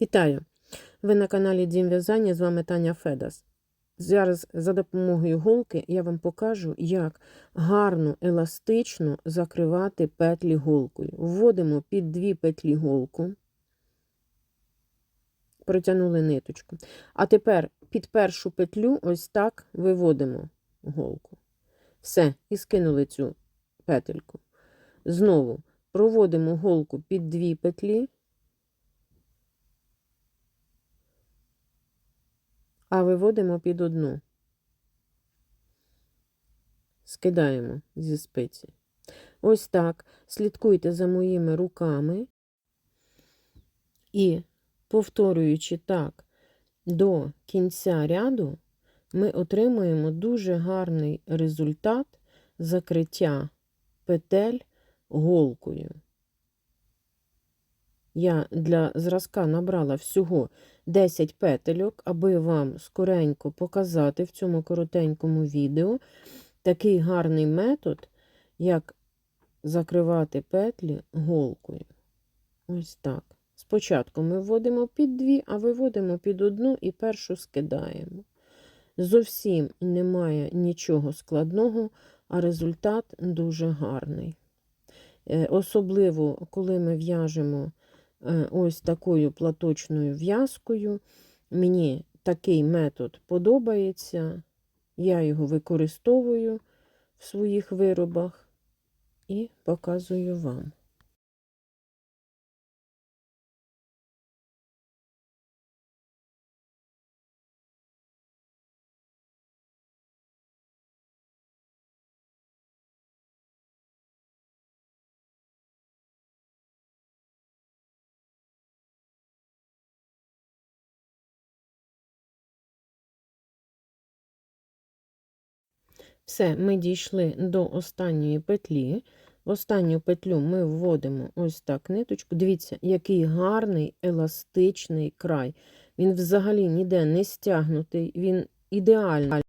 Вітаю! Ви на каналі Дім В'язання, з вами Таня Федас. Зараз за допомогою голки я вам покажу, як гарно, еластично закривати петлі голкою. Вводимо під дві петлі голку, протягнули ниточку. А тепер під першу петлю ось так виводимо голку. Все, і скинули цю петельку. Знову проводимо голку під дві петлі. А виводимо під одну. Скидаємо зі спиці. Ось так. Слідкуйте за моїми руками і, повторюючи так до кінця ряду, ми отримуємо дуже гарний результат закриття петель голкою. Я для зразка набрала всього 10 петельок, аби вам скоренько показати в цьому коротенькому відео такий гарний метод, як закривати петлі голкою. Ось так. Спочатку ми вводимо під дві, а виводимо під одну і першу скидаємо. Зовсім немає нічого складного, а результат дуже гарний. Е, особливо, коли ми в'яжемо ось такою платочною в'язкою. Мені такий метод подобається. Я його використовую в своїх виробах і показую вам. Все, ми дійшли до останньої петлі. В останню петлю ми вводимо ось так ниточку. Дивіться, який гарний еластичний край. Він взагалі ніде не стягнутий, він ідеальний.